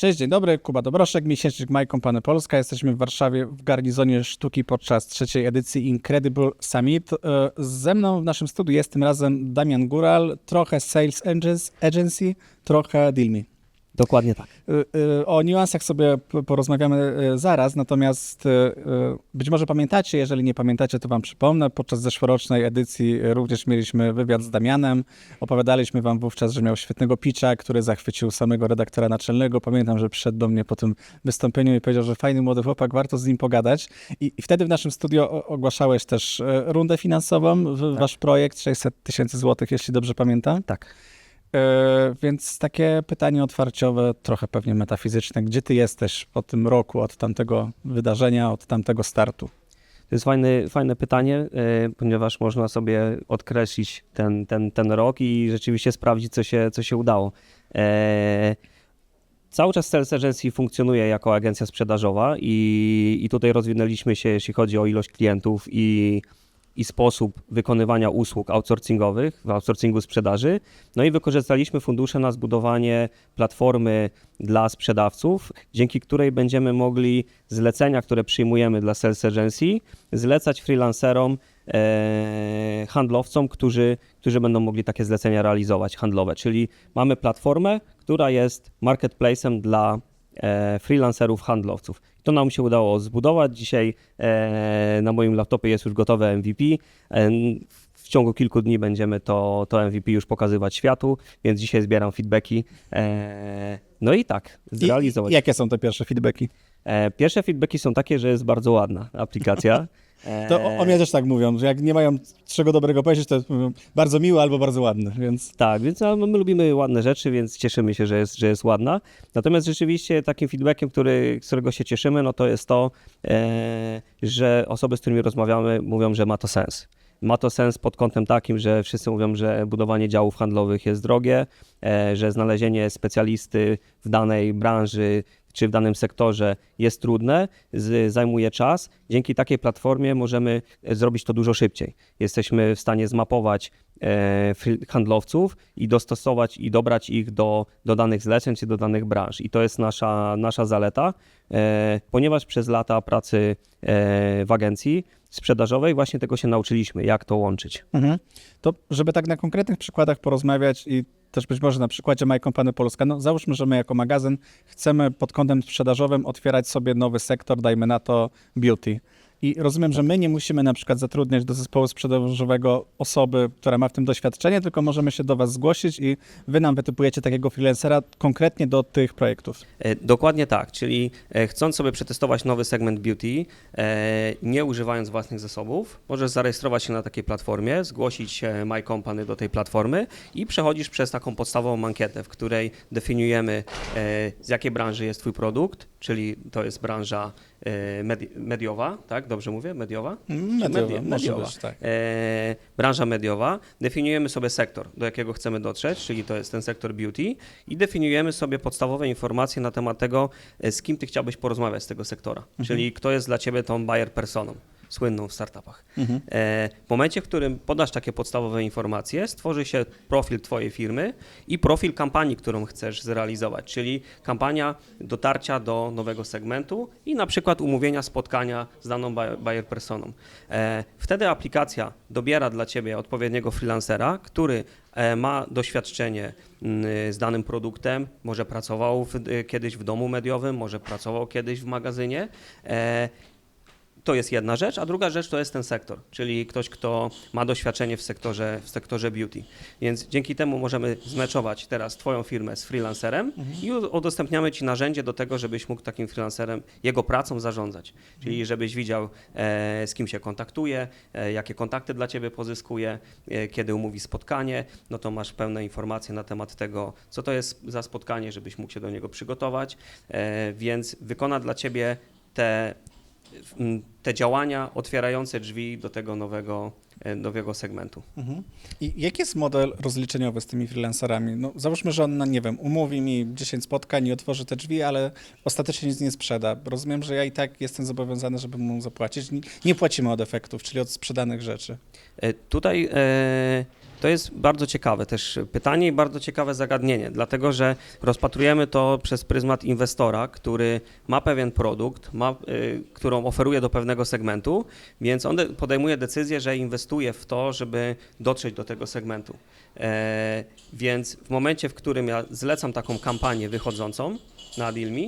Cześć, dzień dobry, Kuba Dobroszek, miesięcznik My Company Polska. Jesteśmy w Warszawie w garnizonie sztuki podczas trzeciej edycji Incredible Summit. E, Ze mną w naszym studiu jest tym razem Damian Gural, trochę Sales Agency, trochę Dealme. Dokładnie tak. Y, y, O niuansach sobie porozmawiamy y, zaraz, natomiast być może pamiętacie, jeżeli nie pamiętacie, to wam przypomnę. Podczas zeszłorocznej edycji również mieliśmy wywiad z Damianem. Opowiadaliśmy wam wówczas, że miał świetnego pitcha, który zachwycił samego redaktora naczelnego. Pamiętam, że przyszedł do mnie po tym wystąpieniu i powiedział, że fajny młody chłopak, warto z nim pogadać. I, i wtedy w naszym studio ogłaszałeś też rundę finansową w wasz projekt, 600 tysięcy złotych, jeśli dobrze pamiętam. Tak. E, Więc takie pytanie otwarciowe, trochę pewnie metafizyczne. Gdzie ty jesteś po tym roku, od tamtego wydarzenia, od tamtego startu? To jest fajne, fajne pytanie, e, ponieważ można sobie odkreślić ten, ten, ten rok i rzeczywiście sprawdzić, co się, co się udało. E, Cały czas Sales Agency funkcjonuje jako agencja sprzedażowa i, i tutaj rozwinęliśmy się, jeśli chodzi o ilość klientów i, i sposób wykonywania usług outsourcingowych w outsourcingu sprzedaży. No i wykorzystaliśmy fundusze na zbudowanie platformy dla sprzedawców, dzięki której będziemy mogli zlecenia, które przyjmujemy dla Sales Agency, zlecać freelancerom, e, handlowcom, którzy, którzy będą mogli takie zlecenia realizować handlowe. Czyli mamy platformę, która jest marketplacem dla e, freelancerów, handlowców. To nam się udało zbudować. Dzisiaj e, na moim laptopie jest już gotowe MVP. E, w ciągu kilku dni będziemy to, to MVP już pokazywać światu, więc dzisiaj zbieram feedbacki. E, no i tak, zrealizować. I, jakie są te pierwsze feedbacki? Pierwsze feedbacki są takie, że jest bardzo ładna aplikacja. E, To o, o mnie też tak mówią, że jak nie mają czego dobrego powiedzieć, to mówią bardzo miły albo bardzo ładny, więc Tak, więc my lubimy ładne rzeczy, więc cieszymy się, że jest, że jest ładna. Natomiast rzeczywiście takim feedbackiem, który, z którego się cieszymy, no to jest to, e, że osoby, z którymi rozmawiamy, mówią, że ma to sens. Ma to sens pod kątem takim, że wszyscy mówią, że budowanie działów handlowych jest drogie, e, że znalezienie specjalisty w danej branży czy w danym sektorze jest trudne, zajmuje czas. Dzięki takiej platformie możemy e, zrobić to dużo szybciej. Jesteśmy w stanie zmapować e, handlowców i dostosować i dobrać ich do, do danych zleceń czy do danych branż. I to jest nasza, nasza zaleta, e, ponieważ przez lata pracy w agencji sprzedażowej właśnie tego się nauczyliśmy, jak to łączyć. mhm. to żeby tak na konkretnych przykładach porozmawiać i też być może na przykładzie My Company Polska, no załóżmy, że my jako magazyn chcemy pod kątem sprzedażowym otwierać sobie nowy sektor, dajmy na to beauty. I rozumiem, że my nie musimy na przykład zatrudniać do zespołu sprzedażowego osoby, która ma w tym doświadczenie, tylko możemy się do Was zgłosić i Wy nam wytypujecie takiego freelancera konkretnie do tych projektów. E, Dokładnie tak, czyli e, chcąc sobie przetestować nowy segment beauty, e, nie używając własnych zasobów, możesz zarejestrować się na takiej platformie, zgłosić My Company do tej platformy i przechodzisz przez taką podstawową ankietę, w której definiujemy z jakiej branży jest Twój produkt, czyli to jest branża e, medi- mediowa, tak? Dobrze mówię? Mediowa? Mediowa, Media- może mediowa. być, tak. E, branża mediowa, definiujemy sobie sektor, do jakiego chcemy dotrzeć, czyli to jest ten sektor beauty i definiujemy sobie podstawowe informacje na temat tego, e, z kim ty chciałbyś porozmawiać z tego sektora, czyli kto jest dla ciebie tą buyer personą słynną w startupach. Mhm. E, w momencie, w którym podasz takie podstawowe informacje, stworzy się profil Twojej firmy i profil kampanii, którą chcesz zrealizować, czyli kampania dotarcia do nowego segmentu i na przykład umówienia spotkania z daną buy- buyer personą. E, wtedy aplikacja dobiera dla Ciebie odpowiedniego freelancera, który e, ma doświadczenie mm, z danym produktem, może pracował w, kiedyś w domu mediowym, może pracował kiedyś w magazynie. To jest jedna rzecz, a druga rzecz to jest ten sektor, czyli ktoś, kto ma doświadczenie w sektorze, w sektorze beauty. Więc dzięki temu możemy zmeczować teraz Twoją firmę z freelancerem i u- udostępniamy Ci narzędzie do tego, żebyś mógł takim freelancerem jego pracą zarządzać. Czyli żebyś widział, e, z kim się kontaktuje, e, jakie kontakty dla Ciebie pozyskuje, e, kiedy umówi spotkanie, no to masz pełne informacje na temat tego, co to jest za spotkanie, żebyś mógł się do niego przygotować, e, więc wykona dla Ciebie te te działania otwierające drzwi do tego nowego, e, nowego segmentu. Mhm. I jaki jest model rozliczeniowy z tymi freelancerami? No, załóżmy, że on, no, nie wiem, umówi mi 10 spotkań i otworzy te drzwi, ale ostatecznie nic nie sprzeda. Rozumiem, że ja i tak jestem zobowiązany, żeby mu zapłacić. Nie, nie płacimy od efektów, czyli od sprzedanych rzeczy. E, Tutaj e, To jest bardzo ciekawe też pytanie i bardzo ciekawe zagadnienie, dlatego że rozpatrujemy to przez pryzmat inwestora, który ma pewien produkt, ma, y, którą oferuje do pewnego segmentu, więc on de- podejmuje decyzję, że inwestuje w to, żeby dotrzeć do tego segmentu. E, więc w momencie, w którym ja zlecam taką kampanię wychodzącą na Dealme,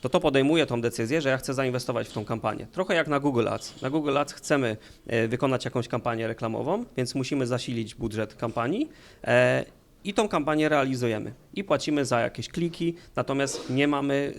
to to podejmuje tą decyzję, że ja chcę zainwestować w tą kampanię. Trochę jak na Google Ads. Na Google Ads chcemy e, wykonać jakąś kampanię reklamową, więc musimy zasilić budżet kampanii e, i tą kampanię realizujemy. I płacimy za jakieś kliki, natomiast nie mamy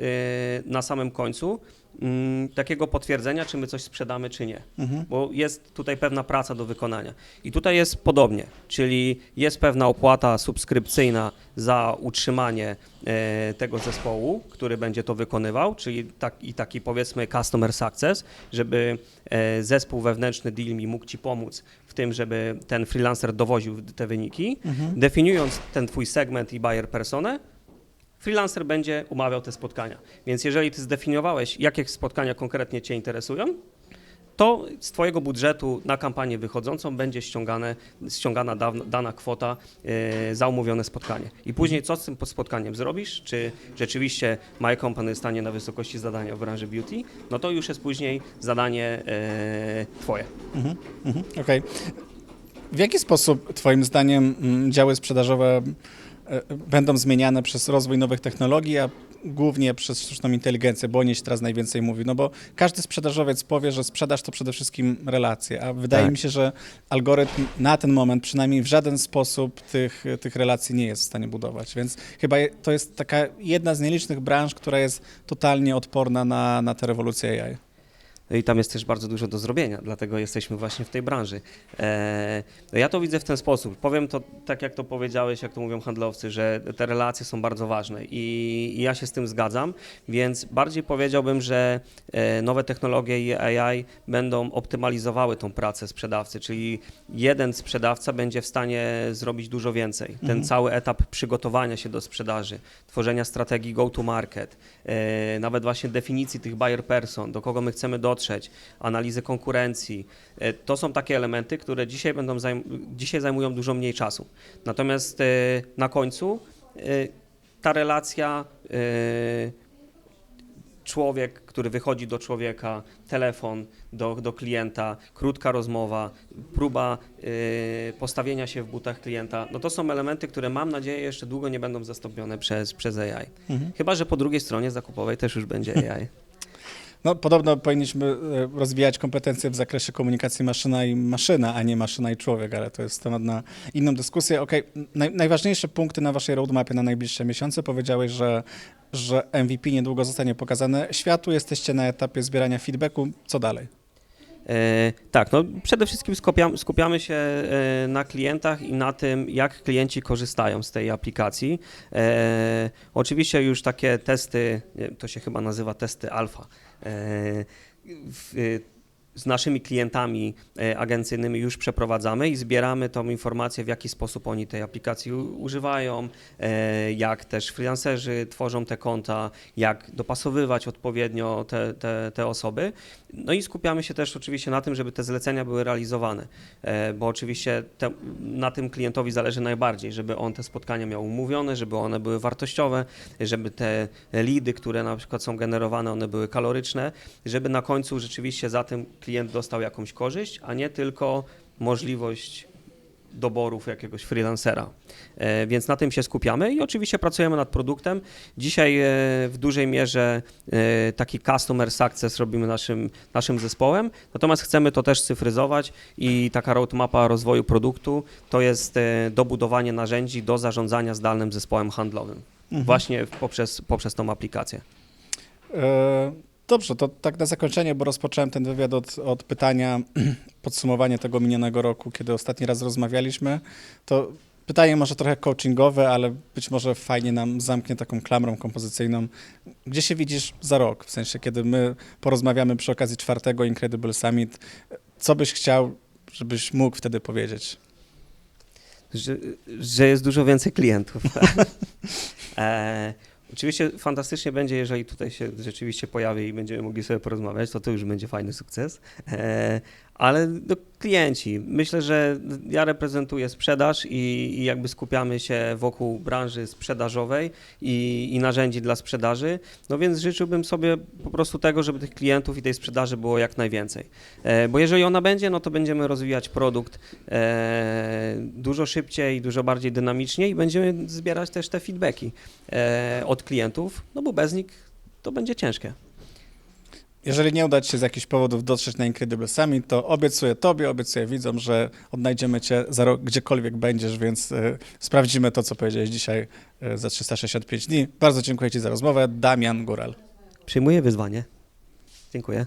e, na samym końcu mm, takiego potwierdzenia, czy my coś sprzedamy, czy nie. Bo jest tutaj pewna praca do wykonania. I tutaj jest podobnie, czyli jest pewna opłata subskrypcyjna za utrzymanie e, tego zespołu, który będzie to wykonywał, czyli taki, taki powiedzmy customer success, żeby e, zespół wewnętrzny Dealme mógł Ci pomóc w tym, żeby ten freelancer dowoził te wyniki. Definiując ten Twój segment i buyer personę, freelancer będzie umawiał te spotkania. Więc jeżeli Ty zdefiniowałeś, jakie spotkania konkretnie Cię interesują, to z Twojego budżetu na kampanię wychodzącą będzie ściągane, ściągana dawna, dana kwota e, za umówione spotkanie. I później co z tym spotkaniem zrobisz? Czy rzeczywiście My Company stanie na wysokości zadania w branży beauty? No to już jest później zadanie e, Twoje. Mhm, mhm, Okej. W jaki sposób, Twoim zdaniem, mm, działy sprzedażowe będą zmieniane przez rozwój nowych technologii, a głównie przez sztuczną inteligencję, bo o niej się teraz najwięcej mówi? No bo każdy sprzedażowiec powie, że sprzedaż to przede wszystkim relacje, a wydaje Tak. mi się, że algorytm na ten moment przynajmniej w żaden sposób tych, tych relacji nie jest w stanie budować. Więc chyba to jest taka jedna z nielicznych branż, która jest totalnie odporna na, na tę rewolucję AI. No i tam jest też bardzo dużo do zrobienia, dlatego jesteśmy właśnie w tej branży. E, ja to widzę w ten sposób. Powiem to tak, jak to powiedziałeś, jak to mówią handlowcy, że te relacje są bardzo ważne i, i ja się z tym zgadzam, więc bardziej powiedziałbym, że e, nowe technologie i AI będą optymalizowały tą pracę sprzedawcy, czyli jeden sprzedawca będzie w stanie zrobić dużo więcej. Ten cały etap przygotowania się do sprzedaży, tworzenia strategii go-to-market, e, nawet właśnie definicji tych buyer person, do kogo my chcemy dotrzeć, analizy konkurencji. E, To są takie elementy, które dzisiaj, będą zajm- dzisiaj zajmują dużo mniej czasu. Natomiast e, na końcu e, ta relacja człowiek, który wychodzi do człowieka, telefon do, do klienta, krótka rozmowa, próba y, postawienia się w butach klienta, no to są elementy, które mam nadzieję jeszcze długo nie będą zastąpione przez, przez AI. Chyba, że po drugiej stronie zakupowej też już będzie AI. No, podobno powinniśmy e, rozwijać kompetencje w zakresie komunikacji maszyna i maszyna, a nie maszyna i człowiek, ale to jest temat na inną dyskusję. Okej, naj, najważniejsze punkty na waszej roadmapie na najbliższe miesiące. Powiedziałeś, że, że MVP niedługo zostanie pokazane światu. Jesteście na etapie zbierania feedbacku. Co dalej? E, tak, no przede wszystkim skupiam, skupiamy się e, na klientach i na tym, jak klienci korzystają z tej aplikacji. E, oczywiście już takie testy, to się chyba nazywa testy alfa. E, w, z naszymi klientami e, agencyjnymi już przeprowadzamy i zbieramy tą informację, w jaki sposób oni tej aplikacji używają, e, jak też freelancerzy tworzą te konta, jak dopasowywać odpowiednio te, te, te osoby. No i skupiamy się też oczywiście na tym, żeby te zlecenia były realizowane, e, bo oczywiście te, na tym klientowi zależy najbardziej, żeby on te spotkania miał umówione, żeby one były wartościowe, żeby te lidy, które na przykład są generowane, one były kaloryczne, żeby na końcu rzeczywiście za tym klient dostał jakąś korzyść, a nie tylko możliwość doborów jakiegoś freelancera. E, Więc na tym się skupiamy i oczywiście pracujemy nad produktem. Dzisiaj e, w dużej mierze e, taki customer success robimy naszym, naszym zespołem, natomiast chcemy to też cyfryzować i taka roadmapa rozwoju produktu to jest dobudowanie narzędzi do zarządzania zdalnym zespołem handlowym. Właśnie poprzez, poprzez tą aplikację. E, Dobrze, to tak na zakończenie, bo rozpocząłem ten wywiad od, od pytania, podsumowanie tego minionego roku, kiedy ostatni raz rozmawialiśmy. To pytanie może trochę coachingowe, ale być może fajnie nam zamknie taką klamrą kompozycyjną. Gdzie się widzisz za rok? W sensie, kiedy my porozmawiamy przy okazji czwartego Incredible Summit, co byś chciał, żebyś mógł wtedy powiedzieć? że, że jest dużo więcej klientów. e, oczywiście fantastycznie będzie, jeżeli tutaj się rzeczywiście pojawi i będziemy mogli sobie porozmawiać, to to już będzie fajny sukces. Ale no, klienci. Myślę, że ja reprezentuję sprzedaż i, i jakby skupiamy się wokół branży sprzedażowej i, i narzędzi dla sprzedaży, no więc życzyłbym sobie po prostu tego, żeby tych klientów i tej sprzedaży było jak najwięcej. E, bo jeżeli ona będzie, no to będziemy rozwijać produkt e, dużo szybciej, dużo bardziej dynamicznie i będziemy zbierać też te feedbacki e, od klientów, no bo bez nich to będzie ciężkie. Jeżeli nie uda Ci się z jakichś powodów dotrzeć na Incredible Summit, to obiecuję Tobie, obiecuję widzom, że odnajdziemy Cię za rok gdziekolwiek będziesz, więc y, sprawdzimy to, co powiedziałeś dzisiaj y, za 365 dni. Bardzo dziękuję Ci za rozmowę. Damian Góral. Przyjmuję wyzwanie. Dziękuję.